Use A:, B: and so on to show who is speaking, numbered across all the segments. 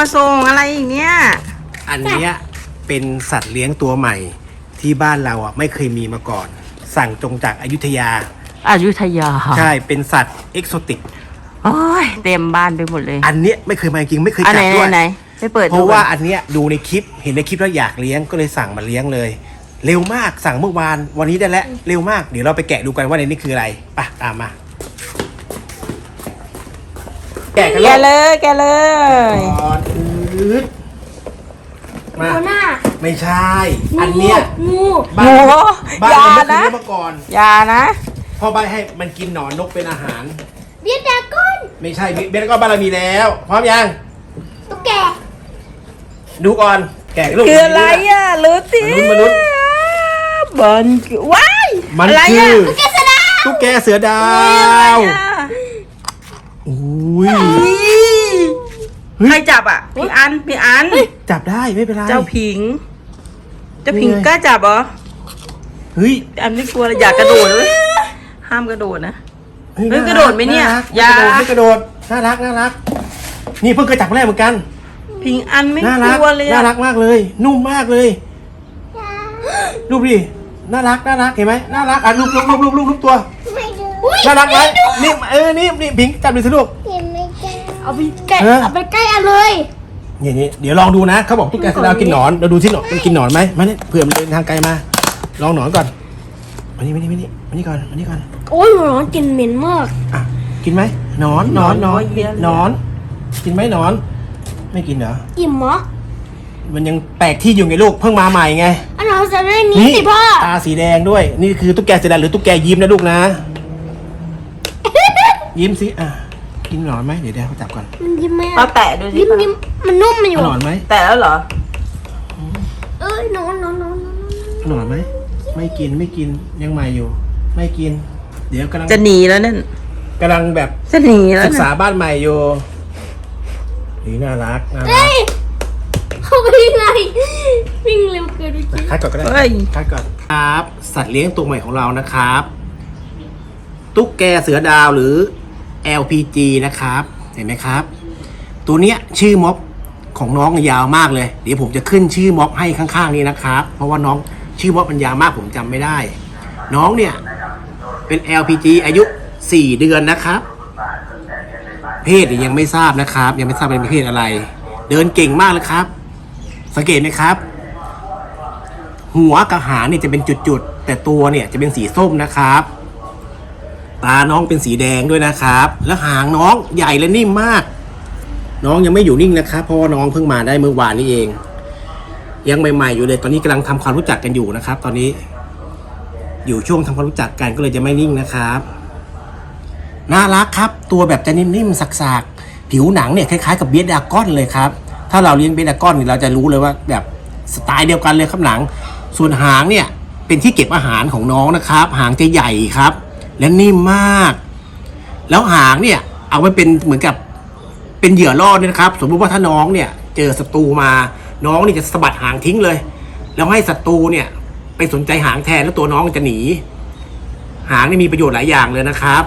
A: มาส่งอะไรอีกเนี่ย
B: อันเนี้ยเป็นสัตว์เลี้ยงตัวใหม่ ที่บ้านเราอะไม่เคยมีมาก่อน สั่งตรงจากอายุทยา
A: อยุธยา
B: ใช่เป็นสัตว์เอกโซติก
A: โอ้ยเต็มบ้านไปหมดเลย
B: อันเนี้ยไม่เคยมาจริงไม่เคย
A: อัน
B: จั
A: ไหน
B: บด้วย
A: ไหนไปเปิด
B: เพ
A: ดู
B: ราะว่า
A: ก่อน
B: อันเนี้ยดูในคลิปเห็นในคลิปแล้วอยากเลี้ยงก็เลยสั่งมาเลี้ยงเลย เร็วมากสั่งเมื่อวานวันนี้ได้แล้วเร็วมากเดี๋ยวเราไปแกะดูกันว่าในนี้คืออะไรไปตามมาแกะกัน
A: แก
B: เลย
A: เลย แกเลย
B: ก่อนอืดมา
C: หัวหน้า
B: ไม่ใช่ อันเนี้ย
C: งู
B: บ้าน
A: โอ้โห
B: บ้าน
A: อย่า
B: เราไม่เคย
A: นะ
B: เลี้ยงมาก่อน
A: อย่านะ
B: พ่อใบให้มันกินหนอนนกเป็นอาหาร
C: เบียดดราก้อน
B: ไม่ใช่เบนก็บ้านเรามีแล้ว พร้อมยัง
C: ตุ๊กแก
B: ดูก่อน แกะลูก
A: คืออะไรอะรู้สิ
B: มนุษย์
A: บอลคือว้าย
B: มัน
A: อะไร
B: คื
A: อะ
B: อ
C: ตุ๊กแกสดา
B: ตุ๊กแกเสือดาว
A: อะไรอะ
B: อุ้ย
A: ใครจับอะพี่อันพี่อัน
B: จับได้ไม่เป็นไร
A: เจ้าผิง เจ้าผิง
B: นี่ไง
A: กล้าจับเหรอ
B: เฮ้ย
A: พี่อันไม่กลัวเลยอยากกระโดดเลยห้ามกระโดดนะ เฮ้ยกระโดดไหมเนี่ยา
B: รัก
A: อย่า
B: ไม่กระโดดไม่กระโดดน่ารักน่ารัก นี่เพิ่งเคยจับครั้งแรกเหมือนกัน
A: ผิงอันไม่
B: น่ากรั
A: ลัวเลย
B: น่า
A: อะ
B: รักมากเลย นุ่มมากเลยรูปดิน่ารักน่ารักเห็นไหมน่ารักอะรูปรูปรูปรูปรูปรูปตัว
C: ไม่ดู
B: น่ารักไหมนี่เออนี่นี่พิงจับดูสิลูก
C: เห็นไม่ใกล้ เอาไปใกล้
B: เออ
C: เอาไปใกล้เอาเลย
B: นี่นี่เดี๋ยวลองดูนะเขาบอกตุ๊กแกสะดาวกินหนอนเราดูที่หนอนมันกินหนอนไหมมาเนี่ยเผื่อมันเดินทางไกลมา ลองหนอนก่อนมานี่มานี่มานี่มานี่ก่อนมานี่ก่อน
C: โอ้ยหนอนกลินเหม็นมาก
B: อะกินไหมหนอนหนอนหนอนหนอน กินไหมหนอน ไม่กินเหรอ
C: อิ่มเหรอ
B: มันยังแปลกที่อยู่ไงลูกเพิ่งมาใหม่ไง
C: อันเราจะได้นี้สิพ่อ
B: ตาสีแดงด้วย นี่คือตุ๊กแกสีแดงหรือตุ๊กแกยิ้มนะลูกนะ ยิ้มสิอะ กินหนอนไหมเดี๋ยวเดี๋ยวเขาจับก่อน
C: มันยิ้มไหม
A: เอา
C: อะ
A: แตะดูสิ
C: ยิ้มยิ้มมันนุ่มมันอยู่
B: เอาหนอนไหม
A: แตะแล้วเหรอ
C: เอ้ยนอนนอนนอนนอน
B: เอาหนอนไหมไม่กินไม่กินยังใหม่อยู่ ไม่กิน เดี๋ยวกำลัง
A: จะหนีแล้วนั่น
B: กำลังแบบ
A: จะหนีแล้ว
B: ศึกษา
A: นั่น
B: บ้านใหม่อยู่นี่น่ารักน่ารั
C: เฮ้
B: ก
C: ยเขาไปยังไงวิ่งเร็วเกินไปจริง
B: คัดก่อนก็ได้
A: เฮ้ย
B: คัดก่อนครับ สัตว์เลี้ยงตัวใหม่ของเรานะครับ ตุ๊กแกเสือดาวหรือ LPG นะครับ เห็นไหมครับ ตัวเนี้ยชื่อม็อบของน้องยาวมากเลย เดี๋ยวผมจะขึ้นชื่อม็อบให้ข้างๆนี้นะครับ เพราะว่าน้องชื่อม็อบมันยาวมากผมจำไม่ได้ น้องเนี่ยเป็น LPG อายุ 4 เดือนนะครับ เพศยยังไม่ทราบนะครับ ยังไม่ทราบเป็นเพศอะไร เดินเก่งมากเลยครับ สังเกตไหมครับ หัวกับหางเนี่ยจะเป็นจุดๆ แต่ตัวเนี่ยจะเป็นสีส้มนะครับ ตาน้องเป็นสีแดงด้วยนะครับ แล้วหางน้องใหญ่และนิ่มมาก น้องยังไม่อยู่นิ่งนะครับเพราะว่าน้องเพิ่งมาได้เมื่อวานนี้เอง ยังใหม่ๆอยู่เลยตอนนี้กำลังทำความรู้จักกันอยู่นะครับ ตอนนี้ อยู่ช่วงทำความรู้จักกันก็เลยจะไม่นิ่งนะครับน่ารักครับ ตัวแบบจะนิ่มๆสักๆผิวหนังเนี่ยคล้ายๆกับเบียดดากอนเลยครับ ถ้าเราเลี้ยงเบียดดากอนเราจะรู้เลยว่าแบบสไตล์เดียวกันเลยครับหนัง ส่วนหางเนี่ยเป็นที่เก็บอาหารของน้องนะครับ หางจะใหญ่ครับ และนิ่มมาก แล้วหางเนี่ย เอาไว้เป็นเหมือนกับเป็นเหยื่อล่อเนี่ยนะครับ สมมติว่าถ้าน้องเนี่ย เจอศัตรูมาน้องนี่จะสะบัดหางทิ้งเลย แล้วให้ศัตรูเนี่ย ไปสนใจหางแทนแล้วตัวน้องจะหนี หางนี่มีประโยชน์หลายอย่างเลยนะครับ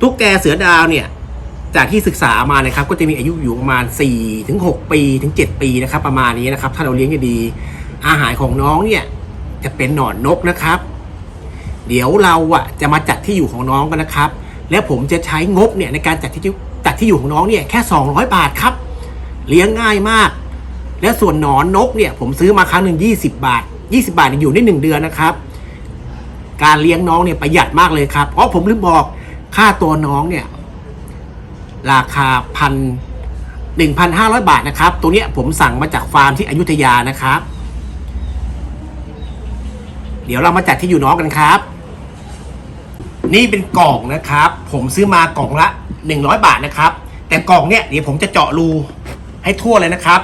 B: ตุ๊กแกเสือดาวเนี่ย จากที่ศึกษามานะครับ ก็จะมีอายุอยู่ประมาณ4ถึง6ปีถึง 7 ปีนะครับ ประมาณนี้นะครับ ถ้าเราเลี้ยงกันดี อาหารของน้องเนี่ย จะเป็นหนอนนกนะครับ เดี๋ยวเราอะจะมาจัดที่อยู่ของน้องกันนะครับ แล้วผมจะใช้งบเนี่ยในการจัดที่จัดที่อยู่ของน้องเนี่ยแค่ 200 บาทครับ เลี้ยงง่ายมาก และส่วนหนอนนกเนี่ยผมซื้อมาครั้งหนึ่ง20 บาท 20 บาทเนี่ยอยู่ได้หนึ่งเดือนนะครับ การเลี้ยงน้องเนี่ยประหยัดมากเลยครับเพราะผมลืมบอกค่าตัวน้องเนี่ยราคาพันหนึ่งพันห้าร้อยบาทนะครับ ตัวเนี้ยผมสั่งมาจากฟาร์มที่อยุธยานะครับ เดี๋ยวเรามาจัดที่อยู่น้องกันครับ นี่เป็นกล่องนะครับ ผมซื้อมากล่องละหนึ่งร้อยบาทนะครับ แต่กล่องเนี่ยเดี๋ยวผมจะเจาะรูให้ทั่วเลยนะครับ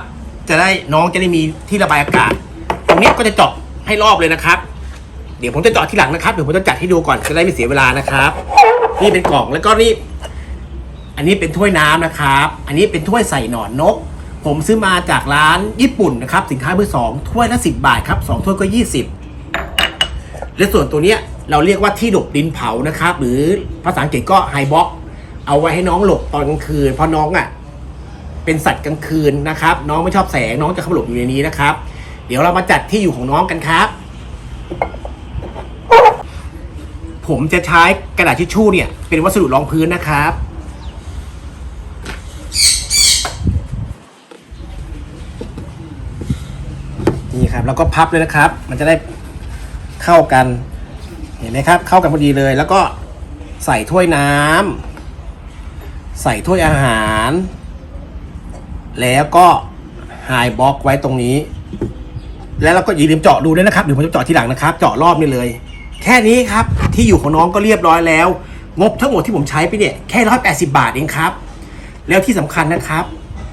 B: จะได้น้องจะได้มีที่ระบายอากาศ ตรงเนี้ยก็จะเจาะให้รอบเลยนะครับ เดี๋ยวผมจะเจาะที่หลังนะครับเดี๋ยวผมจะจัดให้ดูก่อนจะได้ไม่เสียเวลานะครับ นี่เป็นกล่องแล้วก็นี่อันนี้เป็นถ้วยน้ำนะครับ อันนี้เป็นถ้วยใส่หนอนนก ผมซื้อมาจากร้านญี่ปุ่นนะครับ สินค้ามือร์สองถ้วยละสิบาทครับสองถ้วยก็ยี่สิบ และส่วนตัวเนี้ยเราเรียกว่าที่หลบดินเผานะครับ หรือภาษาอังกฤษก็ไฮบ็อกเอาไว้ให้น้องหลบตอนกลางคืน เพราะน้องอะเป็นสัตว์กลางคืนนะครับ น้องไม่ชอบแสงน้องจะเข้าหลบอยู่ในนี้นะครับ เดี๋ยวเรามาจัดที่อยู่ของน้องกันครับ ผมจะใช้กระดาษทิชชู่เนี่ย เป็นวัสดุรองพื้นนะครับนี่ครับแล้วก็พับเลยนะครับ มันจะได้ เข้ากัน เห็นไหมครับ เข้ากันพอดีเลย แล้วก็ใส่ถ้วยน้ำใส่ถ้วยอาหาร แล้วก็ไฮบล็อกไว้ตรงนี้ แล้วเราก็อย่าลืมเจาะดูด้วยนะครับเดี๋ยวผมจะเจาะทีหลังนะครับ เจาะรอบนี่เลย แค่นี้ครับที่อยู่ของน้องก็เรียบร้อยแล้ว งบทั้งหมดที่ผมใช้ไปเนี่ยแค่ร้อยแปดสิบาทเองครับ แล้วที่สำคัญนะครับ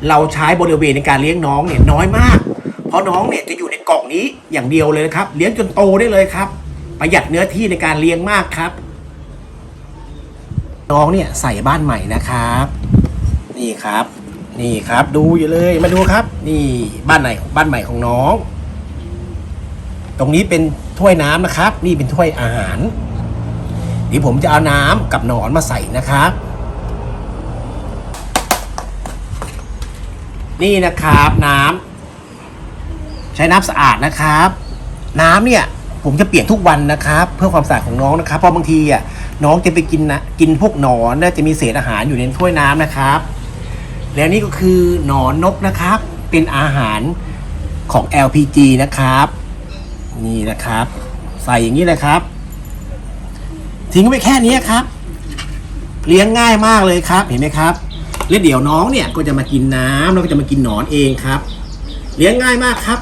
B: เราใช้บริเวณในการเลี้ยงน้องเนี่ยน้อยมาก ราะน้องเนี่ยจะอยู่ในกล่องนี้อย่างเดียวเลยนะครับ เลี้ยงจนโตได้เลยครับ ประหยัดเนื้อที่ในการเลี้ยงมากครับ น้องเนี่ยใส่บ้านใหม่นะครับ นี่ครับ นี่ครับ ดูอยู่เลยมาดูครับ นี่บ้านไหนบ้านใหม่ของน้อง ตรงนี้เป็นถ้วยน้ำนะครับ นี่เป็นถ้วยอาหารเดี๋ยวผมจะเอาน้ำกับหนอนมาใส่นะครับนี่นะครับน้ำ ใช้น้ำสะอาดนะครับ น้ำเนี่ยผมจะเปลี่ยนทุกวันนะครับ เพื่อความสะอาดของน้องนะครับเพราะบางทีอะน้องจะไปกินนะกินพวกหนอนน่าจะมีเศษอาหารอยู่ในถ้วยน้ำนะครับ แล้วนี่ก็คือหนอนนกนะครับ เป็นอาหารของ LPG นะครับ นี่นะครับ ใส่อย่างนี้เลยครับ ทิ้งไว้แค่นี้ครับ เลี้ยงง่ายมากเลยครับเห็นไหมครับแล้วเดี๋ยวน้องเนี่ยก็จะมากินน้ำแล้วก็จะมากินหนอนเองครับ เลี้ยงง่ายมากครับ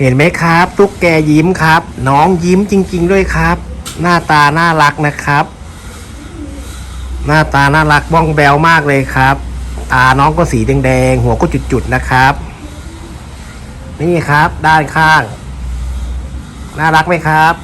B: เห็นไหมครับ ตุ๊กแกยิ้มครับ น้องยิ้มจริง ๆ ด้วยครับ หน้าตาน่ารักนะครับ หน้าตาน่ารักบ้องแบวมากเลยครับ ตาน้องก็สีแดงๆหัวก็จุดๆนะครับ นี่ครับ ด้านข้าง น่ารักไหมครับ